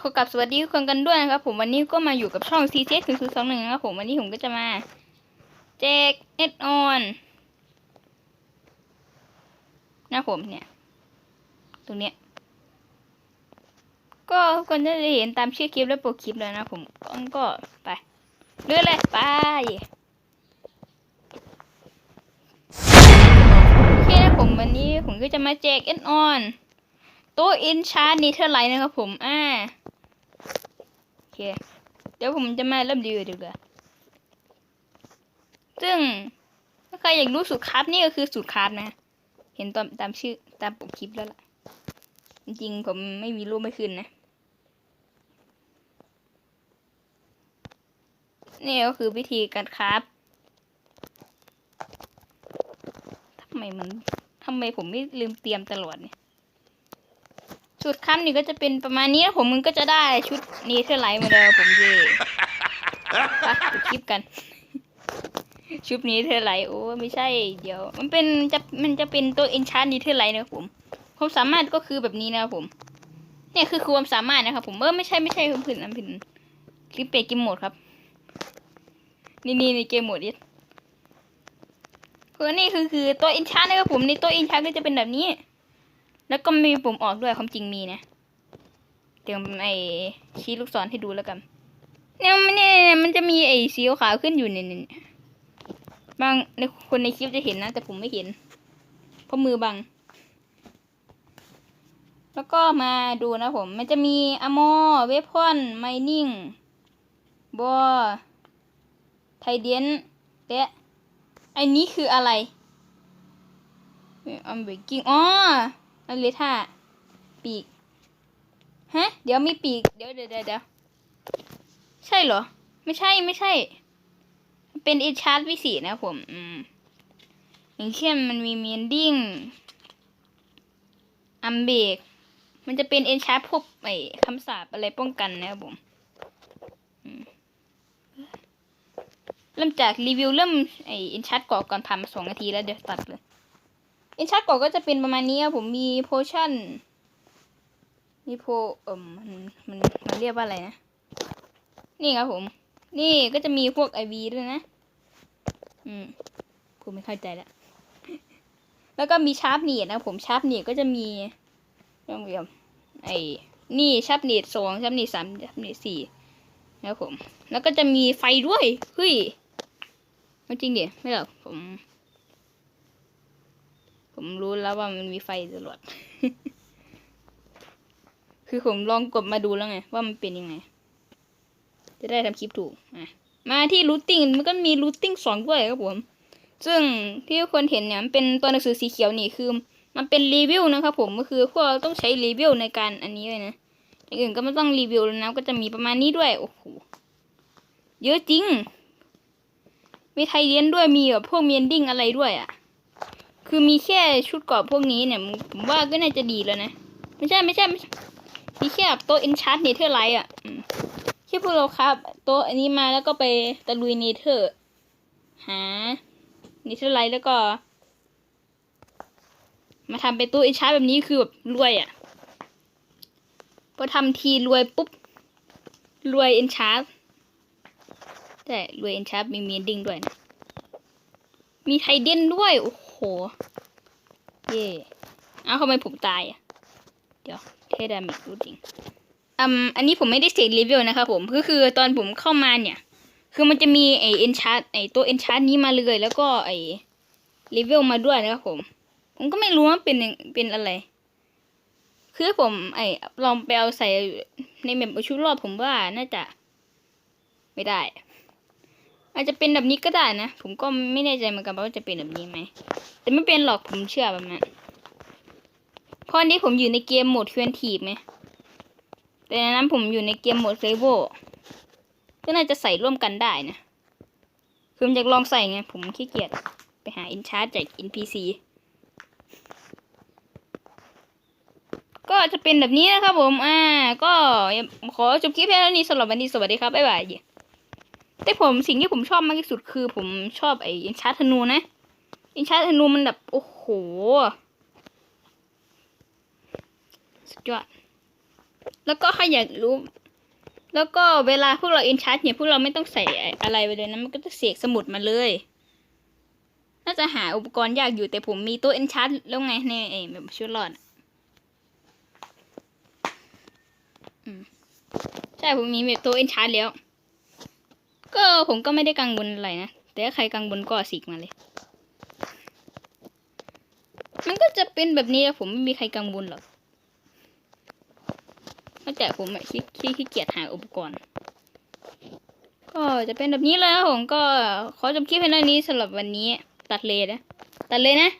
ขอกลับสวัสดีทุกคนกันด้วยนะครับ ผมวันนี้ก็มาอยู่กับช่อง c t x 1 0 2 1นะครับผมวันนี้ผมก็จะมาแจกเอ็ดออนนะผมเนี่ย ตรงเนี้ยก็ทุกคนจะได้เห็นตามชื่อคลิปและโปรคลิปเลยนะผมก็ก็ไปเรื่อยเลยไปโอเคนะผมวันนี้ผมก็จะมาแจกเอ็ดออนตัวอินชาร์ดนีเธอร์ไลท์นะครับผม อ่า เค เดี๋ยวผมจะมาเริ่มรีวิวดีกว่าซึ่งถ้าใครอยากรู้สูตรคราฟนี่ก็คือสูตรคราฟนะ เห็นตามตามชื่อตามปกคลิปแล้วล่ะ จริงๆ ผมไม่มีรูปไม่ขึ้นนะ นี่ก็คือวิธีการคราฟทำไมมันทำไมผมไม่ลืมเตรียมตลอดเนี่ย ชุดค่ำนี่ก็จะเป็นประมาณนี้นะผมมันก็จะได้ชุดนี้เท่าไหร่มาแล้วผมเย่ไปดูคลิปกัน ชุดนี้เท่าไหร่โอ้ไม่ใช่เดี๋ยว มันเป็นจะมันจะเป็นตัวเอนชาร์นี้เท่าไหร่นะผมความสามารถก็คือแบบนี้นะผม เนี่ยคือความสามารถนะครับผมเออไม่ใช่ไม่ใช่ผมผิดอันผิดคลิปเปกเกมโหมดครับ นี่นี่ในเกมโหมดนี้คือนี่คือคือตัวเอนชาร์นะครับผมในตัวเอนชาร์ก็จะเป็นแบบนี้ แล้วก็ไม่มีปุ่มออกด้วยความจริงมีนะเดี๋ยวไอชี้ลูกศรให้ดูแล้วกันเนี่ยมันเนี่ยมันจะมีไอสีขาวขึ้นอยู่เนี่ยเนี่ยบางในคนในคลิปจะเห็นนะ แต่ผมไม่เห็น เพราะมือบัง แล้วก็มาดูนะผม มันจะมีอโมเวพอนไมนิ่งบอไทเดียนและไอ้นี้คืออะไรอัมเบกกิ้งอ๋อ อันเลท่าปีก ฮะ เดี๋ยวมีปีก เดี๋ยวเดี๋ยวเดี๋ยวใช่เหรอ ไม่ใช่ไม่ใช่ เป็นอิชาร์ดวิสีนะผม อืมอย่างเช่นมันมีเมียนดิ้งอัมเบก มันจะเป็นเอนชาร์ดพวกไอ้คำสาปอะไรป้องกันนะครับผมเริ่มจากรีวิวเริ่มไอเอนชาร์ดก่อก่อนผ่านมาสองนาทีแล้วเดี๋ยวตัดเลย อินชาร์ดก่อนก็จะเป็นประมาณนี้ครับผมมีโพชั่น มีโพเอ่มมันมันมันเรียกว่าอะไรนะ นี่ครับผม นี่ก็จะมีพวกไอวีด้วยนะ อืมผมไม่เข้าใจแล้วแล้วก็มีชาร์ปเนียดนะผมชาร์ปเนียดก็จะมีเรื่องเรียมไอ้นี่ชาร์ปเนียดสองชาร์ปเนียดสามชาร์ปเนียดสี่นะครับผม แล้วก็จะมีไฟด้วยเฮ้ยจริงดิไม่หรอกผม ผมรู้แล้วว่ามันมีไฟตลอดคือผมลองกดมาดูแล้วไง ว่ามันเป็นยังไง จะได้ทำคลิปถูกอะมาที่รูทติ้งมันก็มีรูทติ้งสองด้วยครับผม ซึ่งที่คนเห็นเนี่ยมันเป็นตัวหนังสือสีเขียวนี่คือ มันเป็นรีวิวนะครับผมก็คือพวกเราต้องใช้รีวิวในการอันนี้เลยนะอย่างอื่นก็ไม่ต้องรีวิวแล้วนะก็จะมีประมาณนี้ด้วยโอ้โหเยอะจริง มีไทยเลียนด้วยมีแบบพวกเมนดิ้งอะไรด้วยอะ คือมีแค่ชุดเกราะพวกนี้เนี่ยผมว่าก็น่าจะดีแล้วนะ ไม่ใช่ไม่ใช่ไม่ใช่มีแค่แบบโต๊ะเอนชาร์ดเนเธอร์ไลท์อะแค่พวกเราครับ โต๊ะอันนี้มาแล้วก็ไปตะลุยเนเธอร์ หาเนเธอร์ไลท์แล้วก็ มาทำเป็นตู้เอนชาร์ดแบบนี้คือแบบรวยอะพอทำทีรวยปุ๊บ รวยเอนชาร์ดแต่รวยเอนชาร์ดมีเมียนดิ้งด้วยนะมีไทเดนด้วยโอ้โห ห เย่อ้าวทำไมผมตายอะ เดี๋ยวเทดามิกรู้จริงอืมอันนี้ผมไม่ได้เสกรีวิวนะครับผมก็คือตอนผมเข้ามาเนี่ย คือมันจะมีไอเอนชาร์ไอตัวเอนชาร์นี้มาเลยแล้วก็ไอรีวิวมาด้วยนะครับผม ผมก็ไม่รู้ว่าเป็นเป็นอะไร คือผมไอลองไปเอาใส่ในแบบชุดรอบผมว่าน่าจะ ไม่ได้ อาจจะเป็นแบบนี้ก็ได้นะ ผมก็ไม่แน่ใจเหมือนกันว่าจะเป็นแบบนี้ไหม แต่ไม่เป็นหรอกผมเชื่อแบบนั้นเพราะอันนี้ผมอยู่ในเกมโหมดควนทีบไหม แต่ในนั้นผมอยู่ในเกมโหมดเซโวอก็น่าจะใส่ร่วมกันได้นะ คือผมอยากลองใส่ไง ผมขี้เกียจไปหาอินชาร์จจาก NPC ก็จะเป็นแบบนี้นะครับผม อ่า ก็ขอจบคลิปแค่นี้สำหรับวันนี้สวัสดีครับ บ๊ายบาย แต่ผมสิ่งที่ผมชอบมากที่สุดคือ ผมชอบไอ้อินชาร์ธนูนะอินชาร์ธนูมันแบบโอ้โหสุดยอดแล้วก็ใครอยากรู้ แล้วก็เวลาพวกเราอินชาร์จเนี่ยพวกเราไม่ต้องใส่อะไรไปเลยนะมันก็จะเสกสมุดมาเลยน่าจะหาอุปกรณ์ยากอยู่แต่ผมมีตัวอินชาร์จแล้วไงในไอ้แบบชุดรอดใช่ผมมีแบบตัวอินชาร์จแล้ว ก็ผมก็ไม่ได้กังวลอะไรนะ แต่ถ้าใครกังวลก็สิกมาเลย มันก็จะเป็นแบบนี้แหละผมไม่มีใครกังวลหรอกนอกจากผมอะขี้ขี้ขี้เกียจหาอุปกรณ์ ก็จะเป็นแบบนี้เลยครับผมก็ขอจบคลิปให้เท่านี้สำหรับวันนี้ ตัดเลยนะ ตัดเลยนะ